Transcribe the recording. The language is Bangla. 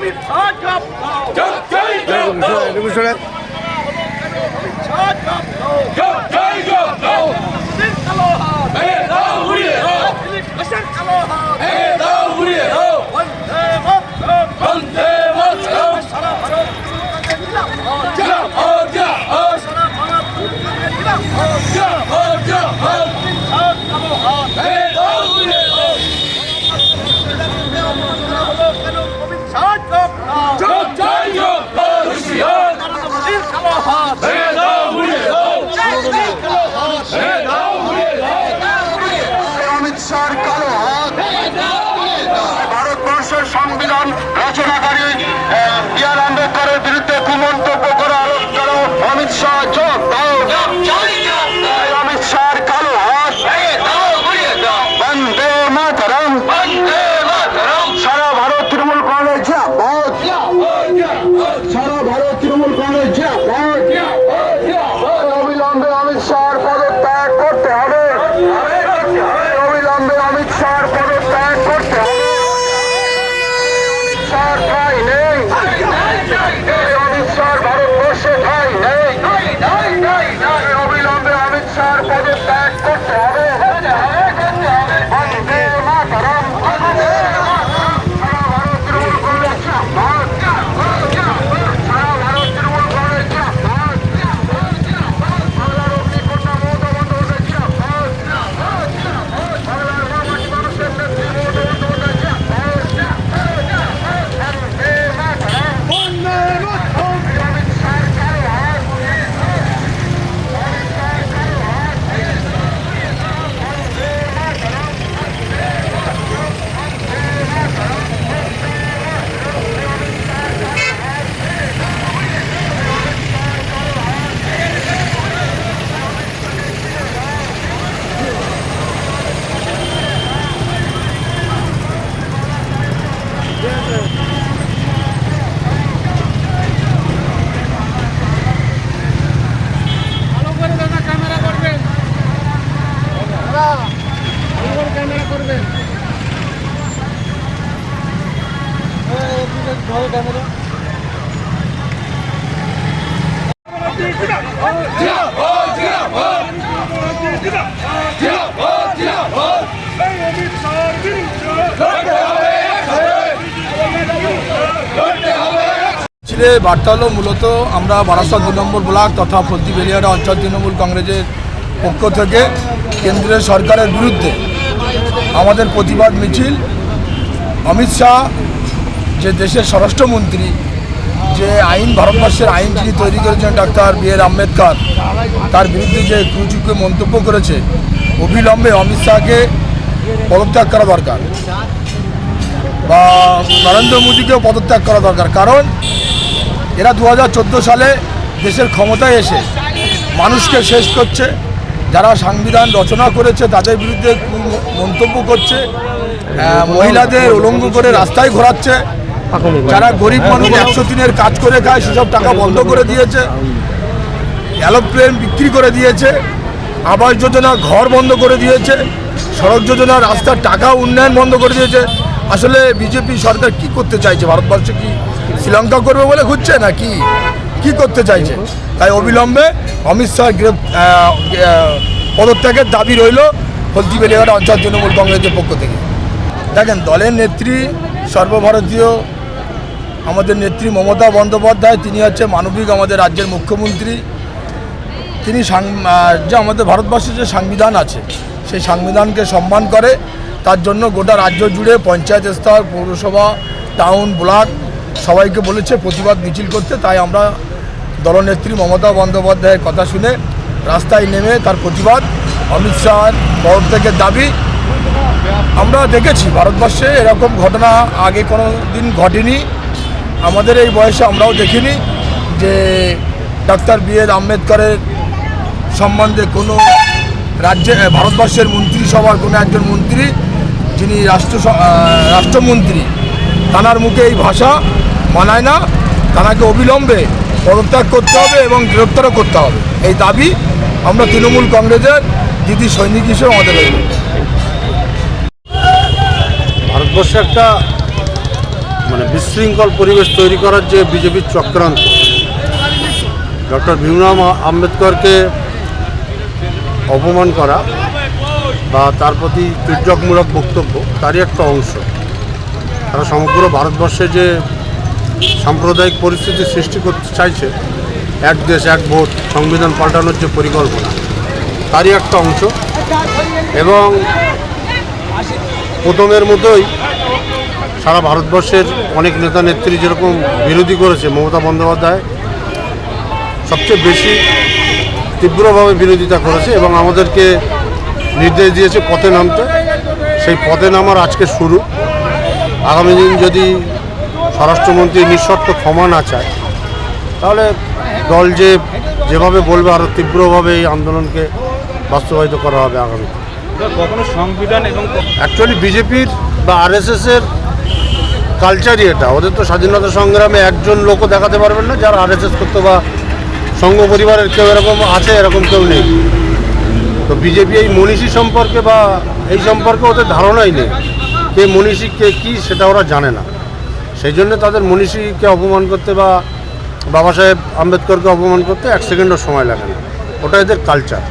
Hey, Aloha! Hey, Aloha! Hey, Aloha! সংবিধান রচনাকারী বি আর আম্বেদকরের বিরুদ্ধে কুমন্তব্য করে করো অমিত শাহ যোগ অমিত শাহর কালো হাত। বন্দে মাতরম। সারা ভারত তৃণমূল কংগ্রেস সারা ভারত তৃণমূল কংগ্রেস অবিলম্বে অমিত পদত্যাগ করতে হবে অবিলম্বে অমিত শাহর পদত্যাগ করতে হবে অমিত শাহর ঠাই নেই অমিত শাহর ভারতবর্ষে ঠাই নেই অবিলম্বে অমিত শাহর পদত্যাগ করতে হবে বন্দে মাতরম সারা ভারত তৃণমূল কংগ্রেস জিন্দাবাদ। সারা ভারত তৃণমূল কংগ্রেস জিন্দাবাদ। বাংলার অগ্নিকন্যা মমতা বন্দ্যোপাধ্যায় জিন্দাবাদ। বাংলার মামাটি মানুষের নেত্রী মমতা বন্দ্যোপাধ্যায় জিন্দাবাদ। বন্দে মাতরম। অমিত শাহর কালো হাত। ভালো করে দাদা ক্যামেরা করবেন দাদা ভালো করে ক্যামেরা করবেন ক্যামেরা। বার্তা হলো মূলত আমরা বারাসাত দু নম্বর ব্লক তথা ফলতি বেলিয়ারা অঞ্চল তৃণমূল কংগ্রেসের পক্ষ থেকে কেন্দ্রীয় সরকারের বিরুদ্ধে আমাদের প্রতিবাদ মিছিল। অমিত শাহ যে দেশের স্বরাষ্ট্রমন্ত্রী, যে আইন, ভারতবর্ষের আইন যিনি তৈরি করেছেন ডাক্তার বি আর আম্বেদকর, তার বিরুদ্ধে যে কুচুকে মন্তব্য করেছে, অবিলম্বে অমিত শাহকে পদত্যাগ করা দরকার বা নরেন্দ্র মোদীকেও পদত্যাগ করা দরকার। কারণ এরা দু হাজার চোদ্দ সালে দেশের ক্ষমতায় এসে মানুষকে শেষ করছে, যারা সংবিধান রচনা করেছে তাদের বিরুদ্ধে মন্তব্য করছে মহিলাদের উলঙ্গ করে রাস্তায় ঘোরাচ্ছে যারা গরিব মানুষ একশো দিনের কাজ করে খায়, সেসব টাকা বন্ধ করে দিয়েছে। অ্যালোপ্লেন বিক্রি করে দিয়েছে। আবাস যোজনা ঘর বন্ধ করে দিয়েছে। সড়ক যোজনা, রাস্তার টাকা উন্নয়ন বন্ধ করে দিয়েছে। আসলে বিজেপি সরকার কি করতে চাইছে? ভারতবর্ষে কি শ্রীলঙ্কা করবে বলে খুঁজছে না কি কি করতে চাইছে? তাই অবিলম্বে অমিত শাহ পদত্যাগের দাবি রইল হলদি বেলিয়ার অঞ্চল তৃণমূল কংগ্রেসের পক্ষ থেকে। দেখেন, দলের নেত্রী সর্বভারতীয় আমাদের নেত্রী মমতা বন্দ্যোপাধ্যায়, তিনি হচ্ছে মানবিক আমাদের রাজ্যের মুখ্যমন্ত্রী। তিনি যে আমাদের ভারতবর্ষের যে সংবিধান আছে, সেই সংবিধানকে সম্মান করে, তার জন্য গোটা রাজ্য জুড়ে পঞ্চায়েত স্তর, পৌরসভা, টাউন, ব্লক সবাইকে বলেছে প্রতিবাদ মিছিল করতে। তাই আমরা দলনেত্রী মমতা বন্দ্যোপাধ্যায়ের কথা শুনে রাস্তায় নেমে তার প্রতিবাদ, অমিত শাহর বড় থেকে দাবি। আমরা দেখেছি ভারতবর্ষে এরকম ঘটনা আগে কোনো দিন ঘটেনি। আমাদের এই বয়সে আমরাও দেখিনি যে ডাক্তার বি এর আম্বেদকরের সম্বন্ধে কোনো রাজ্যে ভারতবর্ষের মন্ত্রিসভার কোনো একজন মন্ত্রী যিনি রাষ্ট্র রাষ্ট্রমন্ত্রী, তানার মুখে এই ভাষা মানায় না। তানাকে অবিলম্বে পদত্যাগ করতে হবে এবং গ্রেপ্তারও করতে হবে। এই দাবি আমরা তৃণমূল কংগ্রেসের দিদি সৈনিক হিসেবে আমাদের ভারতবর্ষে একটা মানে বিশৃঙ্খল পরিবেশ তৈরি করার যে বিজেপির চক্রান্ত, ডক্টর ভীমরাম আম্বেদকরকে অপমান করা বা তার প্রতি তির্যকমূলক বক্তব্য, তারই একটা অংশ। তারা সমগ্র ভারতবর্ষে যে সাম্প্রদায়িক পরিস্থিতি সৃষ্টি করতে চাইছে, এক দেশ, এক ভোট, সংবিধান পাল্টানোর যে পরিকল্পনা, তারই একটা অংশ। এবং প্রথমের মতোই সারা ভারতবর্ষের অনেক নেতা নেত্রী যেরকম বিরোধী করেছে মমতা বন্দ্যোপাধ্যায় সবচেয়ে বেশি তীব্রভাবে বিরোধিতা করেছে এবং আমাদেরকে নির্দেশ দিয়েছে পথে নামতে। সেই পথে নামার আজকে শুরু। আগামী দিন যদি স্বরাষ্ট্রমন্ত্রী নিঃশর্ত ক্ষমা না চায় তাহলে দল যে যেভাবে বলবে আরও তীব্রভাবে এই আন্দোলনকে বাস্তবায়িত করা হবে আগামী কখনো সংবিধান এবং অ্যাকচুয়ালি বিজেপির বা আরএসএসের কালচারই এটা। ওদের তো স্বাধীনতা সংগ্রামে একজন লোকও দেখাতে পারবেন না, যারা আরএসএস করতো বা সংঘ পরিবারের কেউ এরকম আছে, এরকম কেউ নেই। তো বিজেপি এই মনীষী সম্পর্কে বা এই সম্পর্কে ওদের ধারণাই নেই। কে মনীষী, কে কী, সেটা ওরা জানে না। সেই জন্য তাদের মনীষীকে অপমান করতে বা বাবা সাহেব আম্বেদকরকে অপমান করতে এক সেকেন্ডও সময় লাগে না। ওটা এদের কালচার